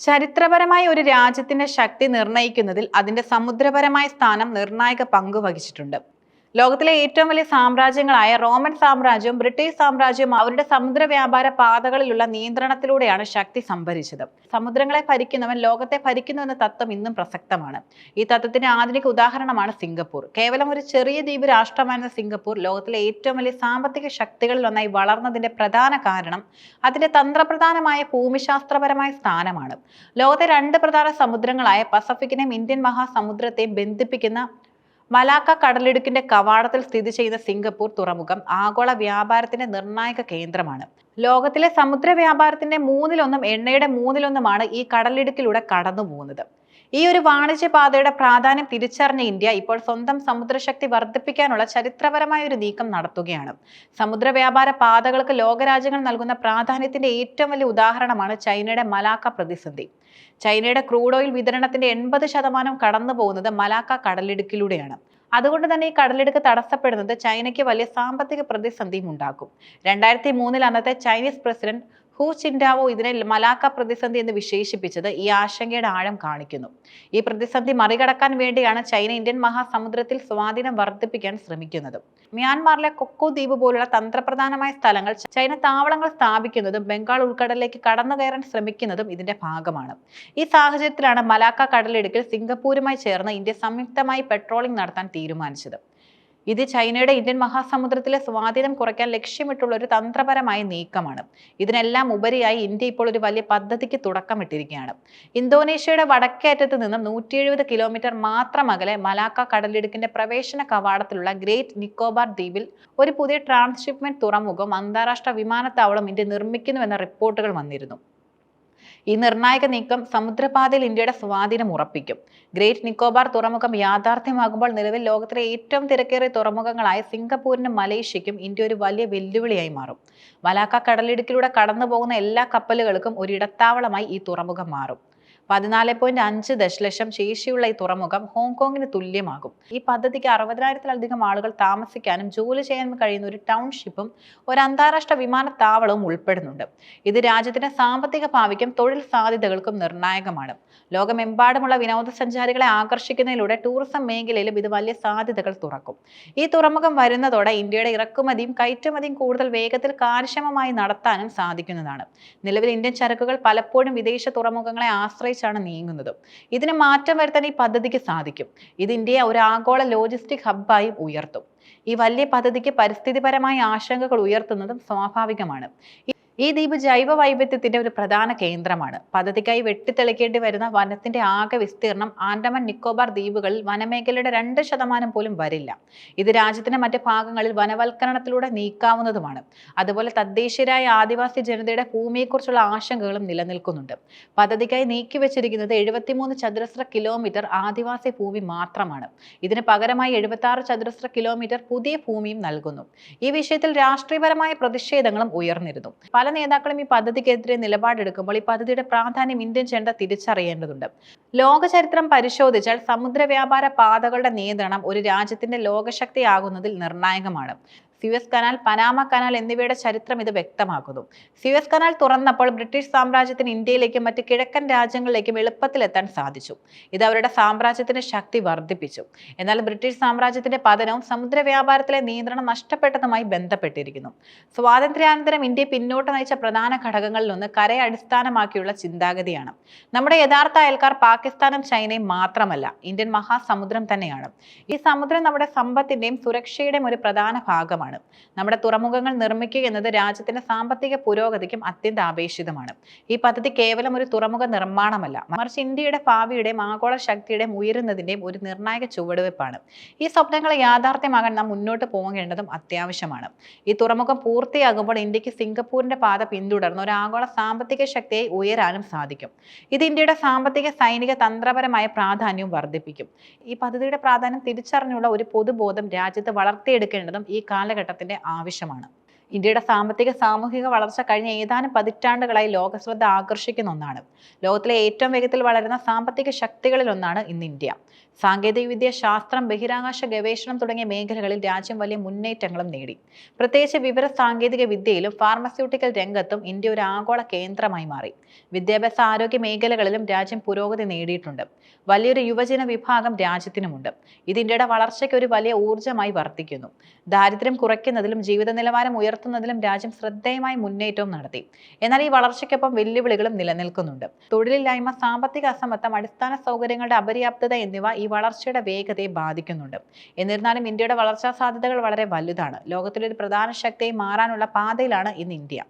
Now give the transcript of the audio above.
ചരിത്രപരമായ ഒരു രാജ്യത്തിന്റെ ശക്തി നിർണയിക്കുന്നതിൽ അതിന്റെ സമുദ്രപരമായ സ്ഥാനം നിർണായക പങ്ക് വഹിച്ചിട്ടുണ്ട്. ലോകത്തിലെ ഏറ്റവും വലിയ സാമ്രാജ്യങ്ങളായ റോമൻ സാമ്രാജ്യവും ബ്രിട്ടീഷ് സാമ്രാജ്യവും അവരുടെ സമുദ്ര വ്യാപാര പാതകളിലുള്ള നിയന്ത്രണത്തിലൂടെയാണ് ശക്തി സംഭരിച്ചത്. സമുദ്രങ്ങളെ ഭരിക്കുന്നവൻ ലോകത്തെ ഭരിക്കുന്നു എന്ന തത്വം ഇന്നും പ്രസക്തമാണ്. ഈ തത്വത്തിന്റെ ആധുനിക ഉദാഹരണമാണ് സിംഗപ്പൂർ. കേവലം ഒരു ചെറിയ ദ്വീപ് രാഷ്ട്രമായിരുന്ന സിംഗപ്പൂർ ലോകത്തിലെ ഏറ്റവും വലിയ സാമ്പത്തിക ശക്തികളിൽ ഒന്നായി വളർന്നതിന്റെ പ്രധാന കാരണം അതിന്റെ തന്ത്രപ്രധാനമായ ഭൂമിശാസ്ത്രപരമായ സ്ഥാനമാണ്. ലോകത്തെ രണ്ട് പ്രധാന സമുദ്രങ്ങളായ പസഫിക്കിനെയും ഇന്ത്യൻ മഹാസമുദ്രത്തെയും ബന്ധിപ്പിക്കുന്ന മലാക്ക കടലിടുക്കിന്റെ കവാടത്തിൽ സ്ഥിതി ചെയ്യുന്ന സിംഗപ്പൂർ തുറമുഖം ആഗോള വ്യാപാരത്തിന്റെ നിർണായക കേന്ദ്രമാണ്. ലോകത്തിലെ സമുദ്ര വ്യാപാരത്തിന്റെ മൂന്നിലൊന്നും എണ്ണയുടെ മൂന്നിലൊന്നുമാണ് ഈ കടലിടുക്കിലൂടെ കടന്നു പോകുന്നത് ഈ ഒരു വാണിജ്യപാതയുടെ പ്രാധാന്യം തിരിച്ചറിഞ്ഞ ഇന്ത്യ ഇപ്പോൾ സ്വന്തം സമുദ്രശക്തി വർദ്ധിപ്പിക്കാനുള്ള ചരിത്രപരമായ ഒരു നീക്കം നടത്തുകയാണ്. സമുദ്ര വ്യാപാര പാതകൾക്ക് ലോകരാജ്യങ്ങൾ നൽകുന്ന പ്രാധാന്യത്തിന്റെ ഏറ്റവും വലിയ ഉദാഹരണമാണ് ചൈനയുടെ മലാക്ക പ്രതിസന്ധി. ചൈനയുടെ ക്രൂഡ് ഓയിൽ വിതരണത്തിന്റെ എൺപത് ശതമാനം കടന്നു പോകുന്നത് മലാക്ക കടലിടുക്കിലൂടെയാണ്. അതുകൊണ്ട് തന്നെ ഈ കടലെടുക്ക് തടസ്സപ്പെടുന്നത് ചൈനയ്ക്ക് വലിയ സാമ്പത്തിക പ്രതിസന്ധിയും ഉണ്ടാക്കും. രണ്ടായിരത്തി മൂന്നിൽ അന്നത്തെ ചൈനീസ് പ്രസിഡന്റ് ഹു ചിൻഡാവോ ഇതിനെ മലാക്ക പ്രതിസന്ധി എന്ന് വിശേഷിപ്പിച്ചത് ഈ ആശങ്കയുടെ ആഴം കാണിക്കുന്നു. ഈ പ്രതിസന്ധി മറികടക്കാൻ വേണ്ടിയാണ് ചൈന ഇന്ത്യൻ മഹാസമുദ്രത്തിൽ സ്വാധീനം വർദ്ധിപ്പിക്കാൻ ശ്രമിക്കുന്നത്. മ്യാൻമാറിലെ കൊക്കോ ദ്വീപ് പോലുള്ള തന്ത്രപ്രധാനമായ സ്ഥലങ്ങൾ ചൈന താവളങ്ങൾ സ്ഥാപിക്കുന്നതും ബംഗാൾ ഉൾക്കടലിലേക്ക് കടന്നു കയറാൻ ശ്രമിക്കുന്നതും ഇതിന്റെ ഭാഗമാണ്. ഈ സാഹചര്യത്തിലാണ് മലാക്ക കടലിടുക്കിൽ സിംഗപ്പൂരുമായി ചേർന്ന് ഇന്ത്യ സംയുക്തമായി പെട്രോളിംഗ് നടത്താൻ തീരുമാനിച്ചത്. ഇത് ചൈനയുടെ ഇന്ത്യൻ മഹാസമുദ്രത്തിലെ സ്വാധീനം കുറയ്ക്കാൻ ലക്ഷ്യമിട്ടുള്ള ഒരു തന്ത്രപരമായ നീക്കമാണ്. ഇതിനെല്ലാം ഉപരിയായി ഇന്ത്യ ഇപ്പോൾ ഒരു വലിയ പദ്ധതിക്ക് തുടക്കമിട്ടിരിക്കുകയാണ്. ഇന്തോനേഷ്യയുടെ വടക്കേ അറ്റത്ത് നിന്നും നൂറ്റി എഴുപത് കിലോമീറ്റർ മാത്രം അകലെ മലാക്ക കടലിടുക്കിന്റെ പ്രവേശന കവാടത്തിലുള്ള ഗ്രേറ്റ് നിക്കോബാർ ദ്വീപിൽ ഒരു പുതിയ ട്രാൻസ്ഷിപ്മെന്റ് തുറമുഖം അന്താരാഷ്ട്ര വിമാനത്താവളം ഇന്ത്യ നിർമ്മിക്കുന്നുവെന്ന റിപ്പോർട്ടുകൾ വന്നിരുന്നു. ഈ നിർണായക നീക്കം സമുദ്രപാതയിൽ ഇന്ത്യയുടെ സ്വാധീനം ഉറപ്പിക്കും. ഗ്രേറ്റ് നിക്കോബാർ തുറമുഖം യാഥാർത്ഥ്യമാകുമ്പോൾ നിലവിൽ ലോകത്തിലെ ഏറ്റവും തിരക്കേറിയ തുറമുഖങ്ങളായ സിംഗപ്പൂരിനും മലേഷ്യയ്ക്കും ഇന്ത്യ ഒരു വലിയ വെല്ലുവിളിയായി മാറും. മലാക്ക കടലിടുക്കിലൂടെ കടന്നു പോകുന്ന എല്ലാ കപ്പലുകൾക്കും ഒരു ഇടത്താവളമായി ഈ തുറമുഖം മാറും. പതിനാല് പോയിന്റ് അഞ്ച് ദശലക്ഷം ശേഷിയുള്ള ഈ തുറമുഖം ഹോങ്കോങ്ങിന് തുല്യമാകും. ഈ പദ്ധതിക്ക് അറുപതിനായിരത്തിലധികം ആളുകൾ താമസിക്കാനും ജോലി ചെയ്യാനും കഴിയുന്ന ഒരു ടൗൺഷിപ്പും ഒരു അന്താരാഷ്ട്ര വിമാനത്താവളവും ഉൾപ്പെടുന്നുണ്ട്. ഇത് രാജ്യത്തിന്റെ സാമ്പത്തിക ഭാവിക്കും തൊഴിൽ സാധ്യതകൾക്കും നിർണായകമാണ്. ലോകമെമ്പാടുമുള്ള വിനോദസഞ്ചാരികളെ ആകർഷിക്കുന്നതിലൂടെ ടൂറിസം മേഖലയിലും ഇത് വലിയ സാധ്യതകൾ തുറക്കും. ഈ തുറമുഖം വരുന്നതോടെ ഇന്ത്യയുടെ ഇറക്കുമതിയും കയറ്റുമതിയും കൂടുതൽ വേഗത്തിൽ കാര്യക്ഷമമായി നടത്താനും സാധിക്കുന്നതാണ്. നിലവിൽ ഇന്ത്യൻ ചരക്കുകൾ പലപ്പോഴും വിദേശ തുറമുഖങ്ങളെ ആശ്രയിച്ചാണ് നീങ്ങുന്നത്. ഇതിന് മാറ്റം വരുത്താൻ ഈ പദ്ധതിക്ക് സാധിക്കും. ഇത് ഇന്ത്യയെ ഒരു ആഗോള ലോജിസ്റ്റിക് ഹബ്ബായി ഉയർത്തും. ഈ വലിയ പദ്ധതിക്ക് പരിസ്ഥിതിപരമായ ആശങ്കകൾ ഉയർത്തുന്നതും സ്വാഭാവികമാണ്. ഈ ദ്വീപ് ജൈവ വൈവിധ്യത്തിന്റെ ഒരു പ്രധാന കേന്ദ്രമാണ്. പദ്ധതിക്കായി വെട്ടിത്തെളിക്കേണ്ടി വരുന്ന വനത്തിന്റെ ആകെ വിസ്തീർണം ആൻഡമാൻ നിക്കോബാർ ദ്വീപുകളിൽ വനമേഖലയുടെ രണ്ട് ശതമാനം പോലും വരില്ല. ഇത് രാജ്യത്തിന്റെ മറ്റ് ഭാഗങ്ങളിൽ വനവൽക്കരണത്തിലൂടെ നീക്കാവുന്നതുമാണ്. അതുപോലെ തദ്ദേശീയരായ ആദിവാസി ജനതയുടെ ഭൂമിയെക്കുറിച്ചുള്ള ആശങ്കകളും നിലനിൽക്കുന്നുണ്ട്. പദ്ധതിക്കായി നീക്കിവെച്ചിരിക്കുന്നത് എഴുപത്തിമൂന്ന് ചതുരശ്ര കിലോമീറ്റർ ആദിവാസി ഭൂമി മാത്രമാണ്. ഇതിന് പകരമായി എഴുപത്തി ചതുരശ്ര കിലോമീറ്റർ പുതിയ ഭൂമിയും നൽകുന്നു. ഈ വിഷയത്തിൽ രാഷ്ട്രീയപരമായ പ്രതിഷേധങ്ങളും ഉയർന്നിരുന്നു. പല നേതാക്കളും ഈ പദ്ധതിക്കെതിരെ നിലപാടെടുക്കുമ്പോൾ ഈ പദ്ധതിയുടെ പ്രാധാന്യം ഇന്ത്യൻ ജനത തിരിച്ചറിയേണ്ടതുണ്ട്. ലോകചരിത്രം പരിശോധിച്ചാൽ സമുദ്ര വ്യാപാര പാതകളുടെ നിയന്ത്രണം ഒരു രാജ്യത്തിന്റെ ലോകശക്തിയാകുന്നതിൽ നിർണായകമാണ്. സ്യൂയസ് കനാൽ പനാമ കനാൽ എന്നിവയുടെ ചരിത്രം ഇത് വ്യക്തമാക്കുന്നു. സ്യുവസ് കനാൽ തുറന്നപ്പോൾ ബ്രിട്ടീഷ് സാമ്രാജ്യത്തിന് ഇന്ത്യയിലേക്കും മറ്റ് കിഴക്കൻ രാജ്യങ്ങളിലേക്കും എളുപ്പത്തിൽ എത്താൻ സാധിച്ചു. ഇത് അവരുടെ സാമ്രാജ്യത്തിന്റെ ശക്തി വർദ്ധിപ്പിച്ചു. എന്നാൽ ബ്രിട്ടീഷ് സാമ്രാജ്യത്തിന്റെ പതനവും സമുദ്ര വ്യാപാരത്തിലെ നിയന്ത്രണം നഷ്ടപ്പെട്ടതുമായി ബന്ധപ്പെട്ടിരിക്കുന്നു. സ്വാതന്ത്ര്യാനന്തരം ഇന്ത്യ പിന്നോട്ട് നയിച്ച പ്രധാന ഘടകങ്ങളിലൊന്ന് കരയെ അടിസ്ഥാനമാക്കിയുള്ള ചിന്താഗതിയാണ്. നമ്മുടെ യഥാർത്ഥ അയൽക്കാർ പാകിസ്ഥാനും ചൈനയും മാത്രമല്ല ഇന്ത്യൻ മഹാസമുദ്രം തന്നെയാണ്. ഈ സമുദ്രം നമ്മുടെ സമ്പത്തിന്റെയും സുരക്ഷയുടെയും ഒരു പ്രധാന ഭാഗമാണ്. നമ്മുടെ തുറമുഖങ്ങൾ നിർമ്മിക്കുക എന്നത് രാജ്യത്തിന്റെ സാമ്പത്തിക പുരോഗതിക്കും അത്യന്താപേക്ഷിതമാണ് ഈ പദ്ധതി കേവലം ഒരു തുറമുഖ നിർമ്മാണമല്ല മറിച്ച് ഇന്ത്യയുടെ ഭാവിയുടെയും ആഗോള ശക്തിയുടെയും ഉയരുന്നതിന്റെയും ഒരു നിർണായക ചുവടുവെപ്പാണ്. ഈ സ്വപ്നങ്ങൾ യാഥാർത്ഥ്യമാകാൻ നാം മുന്നോട്ട് പോകേണ്ടതും അത്യാവശ്യമാണ്. ഈ തുറമുഖം പൂർത്തിയാകുമ്പോൾ ഇന്ത്യയ്ക്ക് സിംഗപ്പൂരിന്റെ പാത പിന്തുടർന്ന് ഒരു ആഗോള സാമ്പത്തിക ശക്തിയെ ഉയരാനും സാധിക്കും. ഇത് ഇന്ത്യയുടെ സാമ്പത്തിക സൈനിക തന്ത്രപരമായ പ്രാധാന്യവും വർദ്ധിപ്പിക്കും. ഈ പദ്ധതിയുടെ പ്രാധാന്യം തിരിച്ചറിഞ്ഞുള്ള ഒരു പൊതുബോധം രാജ്യത്ത് വളർത്തിയെടുക്കേണ്ടതും ഈ കാലഘട്ടത്തിന്റെ ആവശ്യമാണ്. ഇന്ത്യയുടെ സാമ്പത്തിക സാമൂഹിക വളർച്ച കഴിഞ്ഞ ഏതാനും പതിറ്റാണ്ടുകളായി ലോകശ്രദ്ധ ആകർഷിക്കുന്ന ഒന്നാണ്. ലോകത്തിലെ ഏറ്റവും വേഗത്തിൽ വളരുന്ന സാമ്പത്തിക ശക്തികളിൽ ഒന്നാണ് ഇന്ന് ഇന്ത്യ. സാങ്കേതികവിദ്യ ശാസ്ത്രം ബഹിരാകാശ ഗവേഷണം തുടങ്ങിയ മേഖലകളിൽ രാജ്യം വലിയ മുന്നേറ്റങ്ങളും നേടി. പ്രത്യേകിച്ച് വിവര സാങ്കേതിക വിദ്യയിലും ഫാർമസ്യൂട്ടിക്കൽ രംഗത്തും ഇന്ത്യ ഒരു ആഗോള കേന്ദ്രമായി മാറി. വിദ്യാഭ്യാസ ആരോഗ്യ മേഖലകളിലും രാജ്യം പുരോഗതി നേടിയിട്ടുണ്ട്. വലിയൊരു യുവജന വിഭാഗം രാജ്യത്തിനുമുണ്ട്. ഇത് ഇന്ത്യയുടെ വളർച്ചയ്ക്ക് ഒരു വലിയ ഊർജമായി വർദ്ധിക്കുന്നു ദാരിദ്ര്യം കുറയ്ക്കുന്നതിലും ജീവിത നിലവാരം ഉയർത്തുന്നതിലും രാജ്യം ശ്രദ്ധേയമായ മുന്നേറ്റവും നടത്തി. എന്നാൽ ഈ വളർച്ചയ്ക്കൊപ്പം വെല്ലുവിളികളും നിലനിൽക്കുന്നുണ്ട്. തൊഴിലില്ലായ്മ സാമ്പത്തിക അസമത്വം അടിസ്ഥാന സൗകര്യങ്ങളുടെ അപര്യാപ്തത എന്നിവ ഈ വളർച്ചയുടെ വേഗതയെ ബാധിക്കുന്നുണ്ട്. എന്നിരുന്നാലും ഇന്ത്യയുടെ വളർച്ചാ സാധ്യതകൾ വളരെ വലുതാണ്. ലോകത്തിലെ ഒരു പ്രധാന ശക്തിയായി മാറാനുള്ള പാതയിലാണ് ഇന്ന് ഇന്ത്യ.